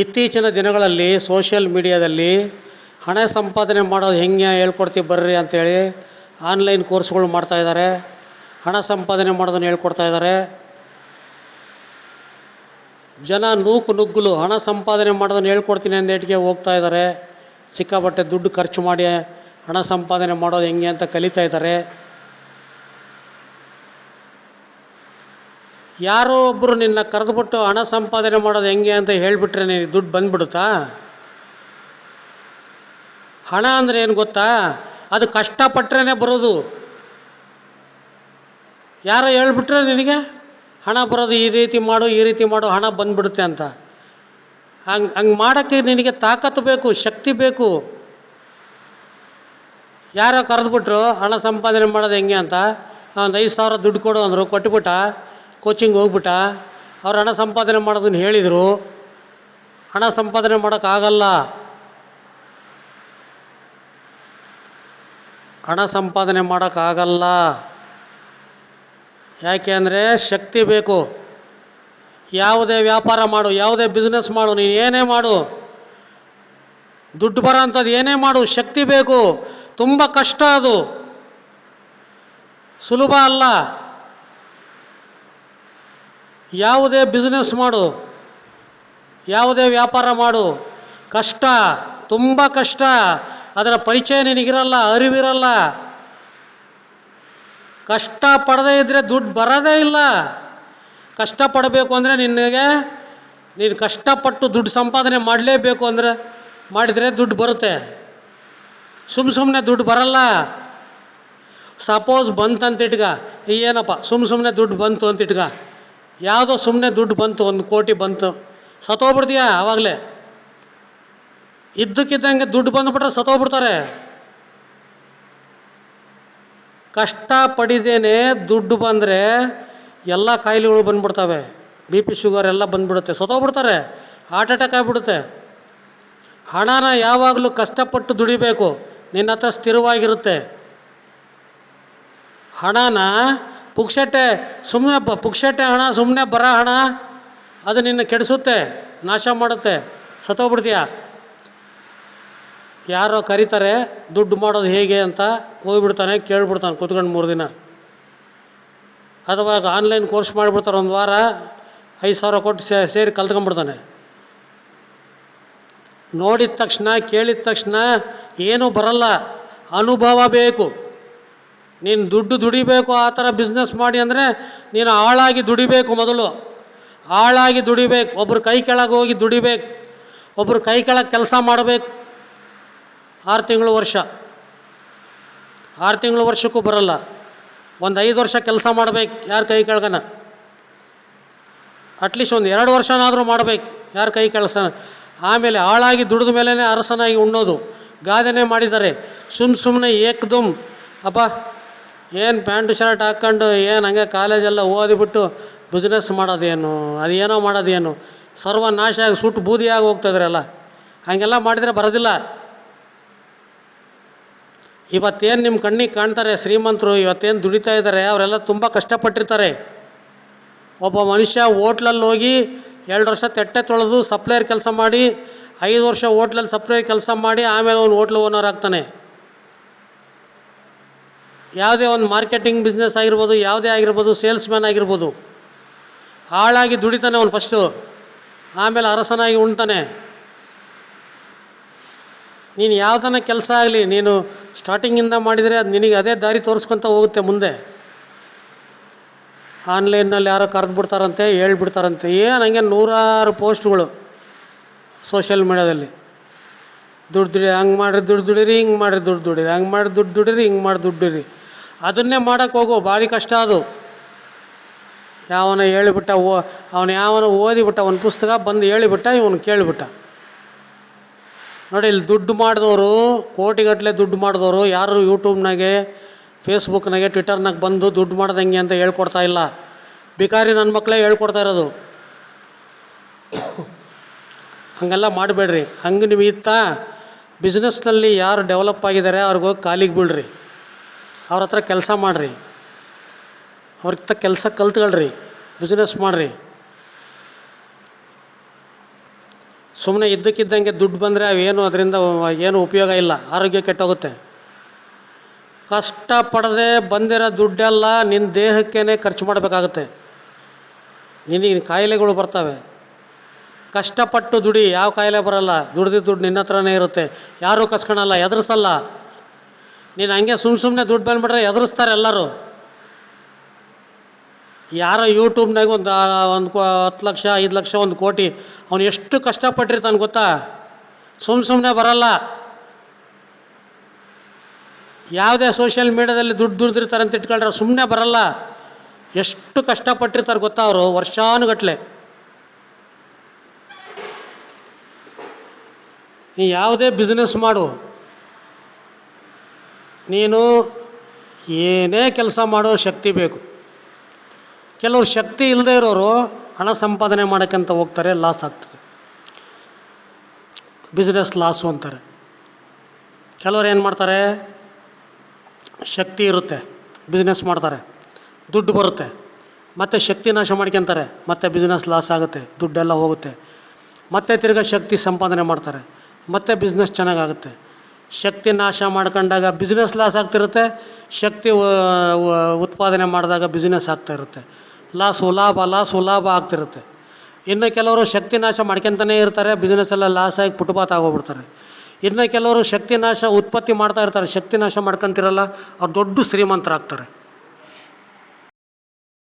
ಇತ್ತೀಚಿನ ದಿನಗಳಲ್ಲಿ ಸೋಷಿಯಲ್ ಮೀಡಿಯಾದಲ್ಲಿ ಹಣ ಸಂಪಾದನೆ ಮಾಡೋದು ಹೆಂಗೆ ಹೇಳ್ಕೊಡ್ತೀವಿ ಬರ್ರಿ ಅಂತೇಳಿ ಆನ್ಲೈನ್ ಕೋರ್ಸ್ಗಳು ಮಾಡ್ತಾಯಿದ್ದಾರೆ ಹಣ ಸಂಪಾದನೆ ಮಾಡೋದನ್ನು ಹೇಳ್ಕೊಡ್ತಾ ಇದ್ದಾರೆ. ಜನ ನೂಕು ನುಗ್ಗಲು ಹಣ ಸಂಪಾದನೆ ಮಾಡೋದನ್ನು ಹೇಳ್ಕೊಡ್ತೀನಿ ಅಂದೇಟಿಗೆ ಹೋಗ್ತಾ ಇದ್ದಾರೆ. ಸಿಕ್ಕಾಪಟ್ಟೆ ದುಡ್ಡು ಖರ್ಚು ಮಾಡಿ ಹಣ ಸಂಪಾದನೆ ಮಾಡೋದು ಹೆಂಗೆ ಅಂತ ಕಲಿತಾ ಇದ್ದಾರೆ. ಯಾರೋ ಒಬ್ಬರು ನಿನ್ನ ಕರೆದುಬಿಟ್ಟು ಹಣ ಸಂಪಾದನೆ ಮಾಡೋದು ಹೆಂಗೆ ಅಂತ ಹೇಳಿಬಿಟ್ರೆ ನೀನು ದುಡ್ಡು ಬಂದ್ಬಿಡುತ್ತಾ? ಹಣ ಅಂದರೆ ಏನು ಗೊತ್ತಾ? ಅದು ಕಷ್ಟಪಟ್ಟರೆ ಬರೋದು. ಯಾರೋ ಹೇಳ್ಬಿಟ್ರೆ ನಿನಗೆ? ಹಣ ಬರೋದು ಈ ರೀತಿ ಮಾಡು, ಈ ರೀತಿ ಮಾಡು, ಹಣ ಬಂದ್ಬಿಡುತ್ತೆ ಅಂತ. ಹಂಗೆ ಹಂಗೆ ಮಾಡೋಕ್ಕೆ ನಿನಗೆ ತಾಕತ್ತು ಬೇಕು, ಶಕ್ತಿ ಬೇಕು. ಯಾರೋ ಕರೆದುಬಿಟ್ರು, ಹಣ ಸಂಪಾದನೆ ಮಾಡೋದು ಹೆಂಗೆ ಅಂತ? ಒಂದು ಐದು ಸಾವಿರ ದುಡ್ಡು ಕೊಡು ಅಂದರು, ಕೊಟ್ಬಿಟ್ಟ. ಕೋಚಿಂಗ್ ಹೋಗ್ಬಿಟ್ಟ, ಅವ್ರು ಹಣ ಸಂಪಾದನೆ ಮಾಡೋದನ್ನು ಹೇಳಿದರು. ಹಣ ಸಂಪಾದನೆ ಮಾಡೋಕ್ಕಾಗಲ್ಲ. ಹಣ ಸಂಪಾದನೆ ಮಾಡೋಕ್ಕಾಗಲ್ಲ. ಯಾಕೆ ಅಂದರೆ ಶಕ್ತಿ ಬೇಕು. ಯಾವುದೇ ವ್ಯಾಪಾರ ಮಾಡು, ಯಾವುದೇ ಬಿಸ್ನೆಸ್ ಮಾಡು, ನೀನು ಏನೇ ಮಾಡು. ದುಡ್ಡು ಬರೋ ಅಂಥದ್ದು ಏನೇ ಮಾಡು, ಶಕ್ತಿ ಬೇಕು. ತುಂಬ ಕಷ್ಟ ಅದು. ಸುಲಭ ಅಲ್ಲ. ಯಾವುದೇ ಬಿಸ್ನೆಸ್ ಮಾಡು, ಯಾವುದೇ ವ್ಯಾಪಾರ ಮಾಡು, ಕಷ್ಟ, ತುಂಬ ಕಷ್ಟ, ಅದರ ಪರಿಚಯ ನಿನಗಿರಲ್ಲ, ಅರಿವಿರಲ್ಲ. ಕಷ್ಟ ಪಡದೇ ಇದ್ದರೆ ದುಡ್ಡು ಬರೋದೇ ಇಲ್ಲ. ಕಷ್ಟಪಡಬೇಕು ಅಂದರೆ ನಿನಗೆ, ನೀನು ಕಷ್ಟಪಟ್ಟು ದುಡ್ಡು ಸಂಪಾದನೆ ಮಾಡಲೇಬೇಕು ಅಂದರೆ, ಮಾಡಿದರೆ ದುಡ್ಡು ಬರುತ್ತೆ. ಸುಮ್ಮ ಸುಮ್ಮನೆ ದುಡ್ಡು ಬರಲ್ಲ. ಸಪೋಸ್ ಬಂತಂತ ಇಟ್ಕ ಏನಪ್ಪ ಸುಮ್ಮ ಸುಮ್ಮನೆ ದುಡ್ಡು ಬಂತು ಅಂತ ಇಟ್ಕ ಯಾವುದೋ ಸುಮ್ಮನೆ ದುಡ್ಡು ಬಂತು, ಒಂದು ಕೋಟಿ ಬಂತು. ಸತ್ತೋಗ್ಬಿಡ್ತೀಯ ಆವಾಗಲೇ ಇದ್ದಕ್ಕಿದ್ದಂಗೆ ದುಡ್ಡು ಬಂದುಬಿಟ್ರೆ ಸತ್ತೋಗ್ಬಿಡ್ತಾರೆ. ಕಷ್ಟ ಪಡಿದೇನೆ ದುಡ್ಡು ಬಂದರೆ ಎಲ್ಲ ಕಾಯಿಲೆಗಳು ಬಂದ್ಬಿಡ್ತವೆ. ಬಿ ಪಿ ಶುಗರ್ ಎಲ್ಲ ಬಂದ್ಬಿಡುತ್ತೆ. ಸತ್ತೋಗ್ಬಿಡ್ತಾರೆ. ಹಾರ್ಟ್ ಅಟ್ಯಾಕ್ ಆಗಿಬಿಡುತ್ತೆ. ಹಣನ ಯಾವಾಗಲೂ ಕಷ್ಟಪಟ್ಟು ದುಡಿಬೇಕು. ನಿನ್ನ ಹತ್ರ ಸ್ಥಿರವಾಗಿರುತ್ತೆ. ಹಣನ ಪುಕ್ಷಟೆ ಸುಮ್ಮನೆ ಬ ಪುಕ್ಷಟೆ ಹಣ ಸುಮ್ಮನೆ ಬರ ಹಣ, ಅದು ನಿನ್ನ ಕೆಡಿಸುತ್ತೆ, ನಾಶ ಮಾಡುತ್ತೆ. ಸತ್ತೋಗ್ಬಿಡ್ತೀಯ? ಯಾರೋ ಕರೀತಾರೆ, ದುಡ್ಡು ಮಾಡೋದು ಹೇಗೆ ಅಂತ ಹೋಗ್ಬಿಡ್ತಾನೆ, ಕೇಳ್ಬಿಡ್ತಾನೆ ಕೂತ್ಕೊಂಡು ಮೂರು ದಿನ. ಅಥವಾ ಆನ್ಲೈನ್ ಕೋರ್ಸ್ ಮಾಡಿಬಿಡ್ತಾರೆ ಒಂದು ವಾರ, ಐದು ಸಾವಿರ ಕೊಟ್ಟು ಸೇ ಸೇರಿ ಕಲ್ತ್ಕೊಂಡ್ಬಿಡ್ತಾನೆ. ನೋಡಿದ ತಕ್ಷಣ, ಕೇಳಿದ ತಕ್ಷಣ ಏನೂ ಬರಲ್ಲ. ಅನುಭವ ಬೇಕು. ನೀನು ದುಡ್ಡು ದುಡಿಬೇಕು, ಆ ಥರ ಬಿಸ್ನೆಸ್ ಮಾಡಿ ಅಂದರೆ ನೀನು ಆಳಾಗಿ ದುಡಿಬೇಕು ಮೊದಲು. ಆಳಾಗಿ ದುಡಿಬೇಕು. ಒಬ್ಬರು ಕೈ ಕೆಳಗೆ ಹೋಗಿ ದುಡಿಬೇಕು. ಒಬ್ಬರು ಕೈ ಕೆಳಗೆ ಕೆಲಸ ಮಾಡಬೇಕು. ಆರು ತಿಂಗಳು ವರ್ಷ. ಆರು ತಿಂಗಳು ವರ್ಷಕ್ಕೂ ಬರಲ್ಲ. ಒಂದು ಐದು ವರ್ಷ ಕೆಲಸ ಮಾಡಬೇಕು. ಯಾರು ಕೈ ಕೆಳಗನ? ಅಟ್ಲೀಸ್ಟ್ ಒಂದು ಎರಡು ವರ್ಷನಾದರೂ ಮಾಡಬೇಕು. ಯಾರು ಕೈ ಕೆಲಸ ಆಮೇಲೆ ಆಳಾಗಿ ದುಡಿದ ಮೇಲೇ ಅರಸನಾಗಿ ಉಣ್ಣೋದು. ಗಾದೆನೇ ಮಾಡಿದ್ದಾರೆ. ಸುಮ್ಮ ಸುಮ್ಮನೆ ಏಕ್ದಮ್. ಅಪ್ಪ ಏನು ಪ್ಯಾಂಟು ಶರ್ಟ್ ಹಾಕ್ಕೊಂಡು ಏನು ಹಂಗೆ ಕಾಲೇಜೆಲ್ಲ ಓದಿಬಿಟ್ಟು ಬಿಸ್ನೆಸ್ ಮಾಡೋದೇನು? ಅದೇನೋ ಮಾಡೋದೇನು? ಸರ್ವನಾಶ ಆಗಿ ಸುಟ್ಟು ಬೂದಿಯಾಗಿ ಹೋಗ್ತದ್ರಲ್ಲ? ಹಾಗೆಲ್ಲ ಮಾಡಿದರೆ ಬರೋದಿಲ್ಲ. ಇವತ್ತೇನು ನಿಮ್ಮ ಕಣ್ಣಿಗೆ ಕಾಣ್ತಾರೆ ಶ್ರೀಮಂತರು, ಇವತ್ತೇನು ದುಡಿತಾ ಇದ್ದಾರೆ ಅವರೆಲ್ಲ ತುಂಬ ಕಷ್ಟಪಟ್ಟಿರ್ತಾರೆ. ಒಬ್ಬ ಮನುಷ್ಯ ಹೋಟ್ಲಲ್ಲಿ ಹೋಗಿ ಎರಡು ವರ್ಷ ತೆಟ್ಟೆ ತೊಳೆದು ಸಪ್ಲೈಯರ್ ಕೆಲಸ ಮಾಡಿ, ಐದು ವರ್ಷ ಹೋಟ್ಲಲ್ಲಿ ಸಪ್ಲೈಯರ್ ಕೆಲಸ ಮಾಡಿ, ಆಮೇಲೆ ಅವನು ಹೋಟ್ಲ್ ಓನರ್ ಆಗ್ತಾನೆ. ಯಾವುದೇ ಒಂದು ಮಾರ್ಕೆಟಿಂಗ್ ಬಿಸ್ನೆಸ್ ಆಗಿರ್ಬೋದು, ಯಾವುದೇ ಆಗಿರ್ಬೋದು ಸೇಲ್ಸ್ ಮ್ಯಾನ್ ಆಗಿರ್ಬೋದು, ಹಾಳಾಗಿ ದುಡಿತಾನೆ ಅವನು ಫಸ್ಟು. ಆಮೇಲೆ ಅರಸನಾಗಿ ಉಣ್ತಾನೆ. ನೀನು ಯಾವುದನ್ನ ಕೆಲಸ ಆಗಲಿ, ನೀನು ಸ್ಟಾರ್ಟಿಂಗಿಂದ ಮಾಡಿದರೆ ಅದು ನಿನಗೆ ಅದೇ ದಾರಿ ತೋರಿಸ್ಕೊತ ಹೋಗುತ್ತೆ ಮುಂದೆ. ಆನ್ಲೈನ್ನಲ್ಲಿ ಯಾರೋ ಕರೆದು ಬಿಡ್ತಾರಂತೆ, ಹೇಳ್ಬಿಡ್ತಾರಂತೆ. ಏನು ಹಂಗೆ ನೂರಾರು ಪೋಸ್ಟ್ಗಳು ಸೋಷಿಯಲ್ ಮೀಡ್ಯಾದಲ್ಲಿ. ದುಡ್ಡು ದುಡಿ, ಹಂಗೆ ಮಾಡಿರಿ, ದುಡ್ಡು ದುಡಿರಿ, ಹಿಂಗೆ ಮಾಡಿರಿ, ದುಡ್ಡು ದುಡಿರಿ, ಹಂಗೆ ಮಾಡಿ ದುಡ್ಡು ದುಡೀರಿ, ಹಿಂಗೆ ಮಾಡಿ ದುಡ್ಡು ದುಡೀರಿ. ಅದನ್ನೇ ಮಾಡೋಕ್ಕೆ ಹೋಗು, ಭಾರಿ ಕಷ್ಟ ಅದು. ಯಾವನ ಹೇಳಿಬಿಟ್ಟ, ಓ, ಅವನು ಯಾವನ ಓದಿಬಿಟ್ಟ, ಒಂದು ಪುಸ್ತಕ ಬಂದು ಹೇಳಿಬಿಟ್ಟ, ಇವನು ಕೇಳಿಬಿಟ್ಟ. ನೋಡಿ, ಇಲ್ಲಿ ದುಡ್ಡು ಮಾಡಿದವರು ಕೋಟಿಗಟ್ಟಲೆ ದುಡ್ಡು ಮಾಡಿದವರು ಯಾರು ಯೂಟ್ಯೂಬ್ನಾಗೆ, ಫೇಸ್ಬುಕ್ನಾಗೆ, ಟ್ವಿಟರ್ನಾಗೆ ಬಂದು ದುಡ್ಡು ಮಾಡ್ದಂಗೆ ಅಂತ ಹೇಳ್ಕೊಡ್ತಾ ಇಲ್ಲ. ಬಿಕಾರಿ ನನ್ನ ಮಕ್ಕಳೇ ಹೇಳ್ಕೊಡ್ತಾ ಇರೋದು. ಹಾಗೆಲ್ಲ ಮಾಡಬೇಡ್ರಿ. ಹಂಗೆ ನೀವು ಇತ್ತ ಬಿಸ್ನೆಸ್ನಲ್ಲಿ ಯಾರು ಡೆವಲಪ್ ಆಗಿದ್ದಾರೆ ಅವ್ರಿಗೋಗಿ ಕಾಲಿಗೆ ಬೀಳ್ರಿ. ಅವ್ರ ಹತ್ರ ಕೆಲಸ ಮಾಡಿರಿ. ಅವ್ರ ಕೆಲಸ ಕಲ್ತ್ಕೊಳ್ರಿ. ಬಿಸ್ನೆಸ್ ಮಾಡಿರಿ. ಸುಮ್ಮನೆ ಇದ್ದಕ್ಕಿದ್ದಂಗೆ ದುಡ್ಡು ಬಂದರೆ ಅವೇನು ಅದರಿಂದ ಏನು ಉಪಯೋಗ ಇಲ್ಲ. ಆರೋಗ್ಯ ಕೆಟ್ಟೋಗುತ್ತೆ. ಕಷ್ಟಪಡದೆ ಬಂದಿರೋ ದುಡ್ಡೆಲ್ಲ ನಿನ್ನ ದೇಹಕ್ಕೇ ಖರ್ಚು ಮಾಡಬೇಕಾಗುತ್ತೆ. ನಿನಗೆ ಕಾಯಿಲೆಗಳು ಬರ್ತವೆ. ಕಷ್ಟಪಟ್ಟು ದುಡಿ. ಯಾವ ಕಾಯಿಲೆ ಬರಲ್ಲ. ದುಡ್ದಿದ್ದು ದುಡ್ಡು ನಿನ್ನ ಹತ್ರನೇ ಇರುತ್ತೆ. ಯಾರೂ ಕಸ್ಕೊಳಲ್ಲ ಎದುರಿಸಲ್ಲ. ನೀನು ಹಂಗೆ ಸುಮ್ಮ ಸುಮ್ಮನೆ ದುಡ್ಡು ಬಂದ್ಬಿಟ್ರೆ ಎದುರಿಸ್ತಾರೆ ಎಲ್ಲರೂ. ಯಾರೋ ಯೂಟ್ಯೂಬ್ನಾಗ ಒಂದು ಒಂದು ಹತ್ತು ಲಕ್ಷ, ಐದು ಲಕ್ಷ, ಒಂದು ಕೋಟಿ, ಅವನು ಎಷ್ಟು ಕಷ್ಟಪಟ್ಟಿರ್ತಾನೆ ಗೊತ್ತಾ? ಸುಮ್ಮ ಸುಮ್ಮನೆ ಬರಲ್ಲ. ಯಾವುದೇ ಸೋಷಿಯಲ್ ಮೀಡಿಯಾದಲ್ಲಿ ದುಡ್ಡು ದುಡ್ದಿರ್ತಾರೆ ಅಂತ ಇಟ್ಕೊಂಡ್ರೆ ಸುಮ್ಮನೆ ಬರಲ್ಲ. ಎಷ್ಟು ಕಷ್ಟಪಟ್ಟಿರ್ತಾರೆ ಗೊತ್ತಾ ಅವರು, ವರ್ಷಾನುಗಟ್ಲೆ. ನೀ ಯಾವುದೇ ಬಿಸ್ನೆಸ್ ಮಾಡು. ನೀನು ಏನೇ ಕೆಲಸ ಮಾಡೋ ಶಕ್ತಿ ಬೇಕು. ಕೆಲವರು ಶಕ್ತಿ ಇಲ್ಲದೆ ಇರೋರು ಹಣ ಸಂಪಾದನೆ ಮಾಡೋಕ್ಕಂತ ಹೋಗ್ತಾರೆ ಲಾಸ್ ಆಗ್ತದೆ. ಬಿಸ್ನೆಸ್ ಲಾಸು ಅಂತಾರೆ. ಕೆಲವರು ಏನು ಮಾಡ್ತಾರೆ? ಶಕ್ತಿ ಇರುತ್ತೆ ಬಿಸ್ನೆಸ್ ಮಾಡ್ತಾರೆ, ದುಡ್ಡು ಬರುತ್ತೆ, ಮತ್ತೆ ಶಕ್ತಿ ನಾಶ ಮಾಡ್ಕೊತಾರೆ, ಮತ್ತೆ ಬಿಸ್ನೆಸ್ ಲಾಸ್ ಆಗುತ್ತೆ, ದುಡ್ಡೆಲ್ಲ ಹೋಗುತ್ತೆ. ಮತ್ತೆ ತಿರ್ಗಾ ಶಕ್ತಿ ಸಂಪಾದನೆ ಮಾಡ್ತಾರೆ, ಮತ್ತೆ ಬಿಸ್ನೆಸ್ ಚೆನ್ನಾಗಾಗುತ್ತೆ. ಶಕ್ತಿ ನಾಶ ಮಾಡ್ಕೊಂಡಾಗ ಬಿಸ್ನೆಸ್ ಲಾಸ್ ಆಗ್ತಿರುತ್ತೆ, ಶಕ್ತಿ ಉತ್ಪಾದನೆ ಮಾಡಿದಾಗ ಬಿಸ್ನೆಸ್ ಆಗ್ತಾ ಇರುತ್ತೆ ಲಾಸು ಲಾಭ ಲಾಸು ಲಾಭ ಆಗ್ತಿರುತ್ತೆ. ಇನ್ನು ಕೆಲವರು ಶಕ್ತಿ ನಾಶ ಮಾಡ್ಕೊತಾನೇ ಇರ್ತಾರೆ ಬಿಸ್ನೆಸ್ ಎಲ್ಲ ಲಾಸ್ ಆಗಿ ಪುಟ್ಪಾತ್ ಆಗೋಗ್ಬಿಡ್ತಾರೆ. ಇನ್ನು ಕೆಲವರು ಶಕ್ತಿ ನಾಶ ಉತ್ಪತ್ತಿ ಮಾಡ್ತಾ ಇರ್ತಾರೆ, ಶಕ್ತಿ ನಾಶ ಮಾಡ್ಕೊಂತಿರಲ್ಲ, ಅವ್ರು ದೊಡ್ಡ ಶ್ರೀಮಂತರಾಗ್ತಾರೆ.